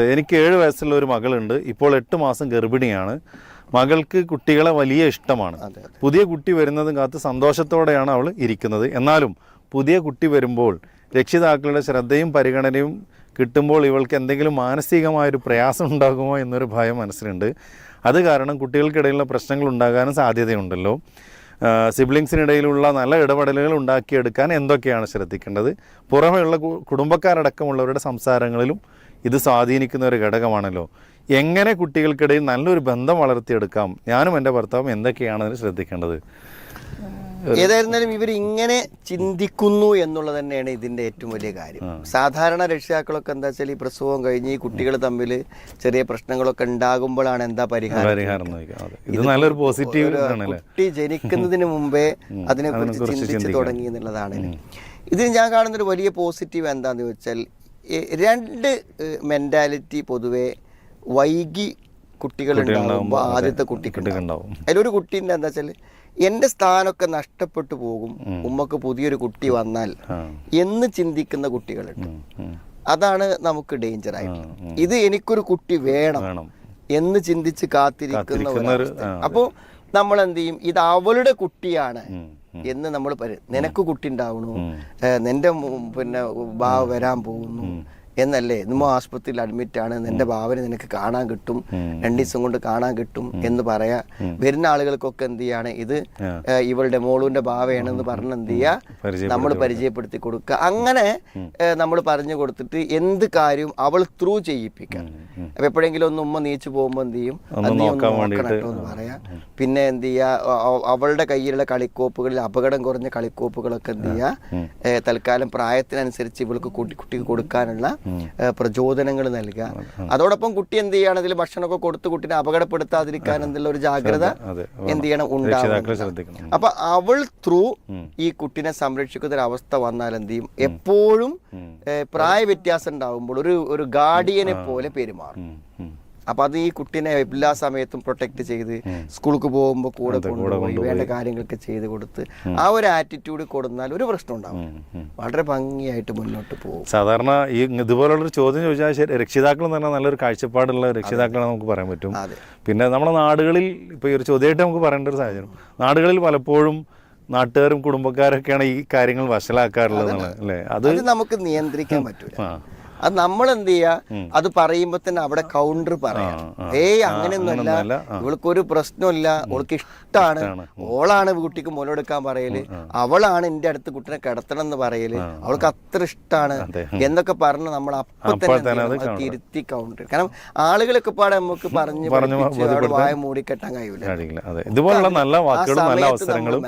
എനിക്ക് ഏഴ് വയസ്സുള്ള ഒരു മകളുണ്ട്. ഇപ്പോൾ എട്ട് മാസം ഗർഭിണിയാണ്. മകൾക്ക് കുട്ടികളെ വലിയ ഇഷ്ടമാണ്. പുതിയ കുട്ടി വരുന്നതും കാത്ത് സന്തോഷത്തോടെയാണ് അവൾ ഇരിക്കുന്നത്. എന്നാലും പുതിയ കുട്ടി വരുമ്പോൾ രക്ഷിതാക്കളുടെ ശ്രദ്ധയും പരിഗണനയും കിട്ടുമ്പോൾ ഇവൾക്ക് എന്തെങ്കിലും മാനസികമായൊരു പ്രയാസം ഉണ്ടാകുമോ എന്നൊരു ഭയം മനസ്സിലുണ്ട്. അത് കാരണം കുട്ടികൾക്കിടയിലുള്ള പ്രശ്നങ്ങൾ ഉണ്ടാകാനും സാധ്യതയുണ്ടല്ലോ. സിബ്ലിങ്സിനിടയിലുള്ള നല്ല ഇടപെടലുകൾ ഉണ്ടാക്കിയെടുക്കാൻ എന്തൊക്കെയാണ് ശ്രദ്ധിക്കേണ്ടത്? പുറമെയുള്ള കുടുംബക്കാരടക്കമുള്ളവരുടെ സംസാരങ്ങളിലും ഇത് സ്വാധീനിക്കുന്ന ഒരു ഘടകമാണല്ലോ. എങ്ങനെ കുട്ടികൾക്കിടയിൽ നല്ലൊരു ബന്ധം വളർത്തിയെടുക്കാം? ഞാനും എന്റെ ഭർത്താവും എന്തൊക്കെയാണ് അതിന് ശ്രദ്ധിക്കേണ്ടത്? ഏതായിരുന്നാലും ഇവർ ഇങ്ങനെ ചിന്തിക്കുന്നു എന്നുള്ളത് തന്നെയാണ് ഇതിന്റെ ഏറ്റവും വലിയ കാര്യം. സാധാരണ രക്ഷിതാക്കളൊക്കെ എന്താ വെച്ചാൽ ഈ പ്രസവം കഴിഞ്ഞ് ഈ കുട്ടികൾ തമ്മിൽ ചെറിയ പ്രശ്നങ്ങളൊക്കെ ഉണ്ടാകുമ്പോഴാണ് എന്താ പരിഹാരം ഇത് നല്ലൊരു പോസിറ്റീവ് കുട്ടി ജനിക്കുന്നതിന് മുമ്പേ അതിനെക്കുറിച്ച് ചിന്തിച്ച് തുടങ്ങി എന്നുള്ളതാണ്. ഇത് ഞാൻ കാണുന്നൊരു വലിയ പോസിറ്റീവ് എന്താണെന്ന് വെച്ചാൽ രണ്ട് മെന്റാലിറ്റി പൊതുവെ വൈകി കുട്ടികൾ ഉണ്ടാകുമ്പോൾ ആദ്യത്തെ കുട്ടിക്ക് ഉണ്ടാവും. അതിലൊരു കുട്ടീന്റെ എന്താ വെച്ചാൽ എന്റെ സ്ഥാനമൊക്കെ നഷ്ടപ്പെട്ടു പോകും. ഉമ്മക്ക് പുതിയൊരു കുട്ടി വന്നാൽ എന്ന് ചിന്തിക്കുന്ന കുട്ടികളുണ്ട്. അതാണ് നമുക്ക് ഡേഞ്ചർ ആയിട്ട്. ഇത് എനിക്കൊരു കുട്ടി വേണം എന്ന് ചിന്തിച്ച് കാത്തിരിക്കുന്ന അപ്പോൾ നമ്മൾ എന്ത് ചെയ്യും ഇത് അവളുടെ കുട്ടിയാണ് എന്ന് നമ്മൾ നിനക്ക് കുട്ടി ഉണ്ടാവണു. നിന്റെ പിന്നെ ബാവ് വരാൻ പോകുന്നു. എന്നല്ലേ? നമ്മ ആശുപത്രിയിൽ അഡ്മിറ്റ് ആണ്. നിന്റെ ഭാവന നിനക്ക് കാണാൻ കിട്ടും. രണ്ടു ദിവസം കൊണ്ട് കാണാൻ കിട്ടും എന്ന് പറയാ. വരുന്ന ആളുകൾക്കൊക്കെ എന്ത് ചെയ്യാണ്? ഇത് ഇവളുടെ മോളുവിന്റെ ഭാവയാണെന്ന് പറഞ്ഞ് എന്ത് ചെയ്യാ? നമ്മൾ പരിചയപ്പെടുത്തി കൊടുക്കുക. അങ്ങനെ നമ്മൾ പറഞ്ഞു കൊടുത്തിട്ട് എന്ത് കാര്യവും അവൾ ത്രൂ ചെയ്യിപ്പിക്കാം. അപ്പൊ എപ്പോഴെങ്കിലും ഒന്ന് ഉമ്മ നീച്ചു പോകുമ്പോൾ എന്ത് ചെയ്യും? എന്ന് പറയാ. പിന്നെ എന്ത് ചെയ്യാ? അവളുടെ കയ്യിലുള്ള കളിക്കോപ്പുകളിൽ അപകടം കുറഞ്ഞ കളിക്കോപ്പുകളൊക്കെ എന്ത് ചെയ്യാ? തൽക്കാലം പ്രായത്തിനനുസരിച്ച് ഇവൾക്ക് കുട്ടി കുട്ടിക്ക് കൊടുക്കാനുള്ള പ്രചോദനങ്ങൾ നൽകുക. അതോടൊപ്പം കുട്ടി എന്ത് ചെയ്യണം? ഇതിൽ ഭക്ഷണമൊക്കെ കൊടുത്ത് കുട്ടിനെ അപകടപ്പെടുത്താതിരിക്കാൻ എന്നുള്ള ഒരു ജാഗ്രത എന്ത് ചെയ്യണം? ഉണ്ടാകും അപ്പൊ അവൾ ത്രൂ ഈ കുട്ടിനെ സംരക്ഷിക്കുന്ന ഒരു അവസ്ഥ വന്നാൽ എന്ത് ചെയ്യും? എപ്പോഴും പ്രായ വ്യത്യാസം ഉണ്ടാവുമ്പോൾ ഒരു ഒരു ഗാർഡിയനെ പോലെ പെരുമാറും. അപ്പൊ അത് ഈ കുട്ടീനെ എല്ലാ സമയത്തും പ്രൊട്ടക്ട് ചെയ്ത് സ്കൂൾക്ക് പോകുമ്പോൾ കൂടെ കൊണ്ടുപോയി വേണ്ട കാര്യങ്ങളൊക്കെ ചെയ്ത് കൊടുത്ത് ആ ഒരു ആറ്റിറ്റ്യൂഡ് കൊടുന്നാൽ ഒരു പ്രശ്നം ഉണ്ടാവും. വളരെ ഭംഗിയായിട്ട് മുന്നോട്ട് പോകും. സാധാരണ ഈ ഇതുപോലുള്ളൊരു ചോദ്യം ചോദിച്ചാൽ രക്ഷിതാക്കൾ തന്നെ നല്ലൊരു കാഴ്ചപ്പാടുള്ള രക്ഷിതാക്കളെ നമുക്ക് പറയാൻ പറ്റും. പിന്നെ നമ്മുടെ നാടുകളിൽ ഇപ്പോൾ ഈ ഒരു ചോദ്യമായിട്ട് നമുക്ക് പറയേണ്ട ഒരു സാഹചര്യം. നാടുകളിൽ പലപ്പോഴും നാട്ടുകാരും കുടുംബക്കാരൊക്കെയാണ് ഈ കാര്യങ്ങൾ വഷളാക്കാറുള്ളത് അല്ലേ? അത് നമുക്ക് നിയന്ത്രിക്കാൻ പറ്റൂല. അത് നമ്മൾ എന്ത് ചെയ്യാ അത് പറയുമ്പോ തന്നെ അവിടെ കൗണ്ടർ പറയാം. ഏയ് അങ്ങനെയൊന്നുമല്ല. ഇവൾക്കൊരു പ്രശ്നമില്ല ഓൾക്ക് ഇഷ്ടമാണ് ഇഷ്ടാണ്. ഓളാണ് കുട്ടിക്ക് മുലെടുക്കാൻ പറയൽ. അവളാണ് എന്റെ അടുത്ത് കുട്ടിനെ കിടത്തണം എന്ന് പറയൽ. അവൾക്ക് അത്ര ഇഷ്ടമാണ് എന്നൊക്കെ പറഞ്ഞ് നമ്മൾ അപ്പൊ തന്നെ തിരുത്തി കൗണ്ടർ കാരണം ആളുകളൊക്കെ പാടെ നമുക്ക് പറഞ്ഞു വായ മൂടിക്കെട്ടാൻ കഴിയൂല. കഴിയില്ല. ഇതുപോലുള്ള നല്ല വാക്കുകളും നല്ല അവസരങ്ങളും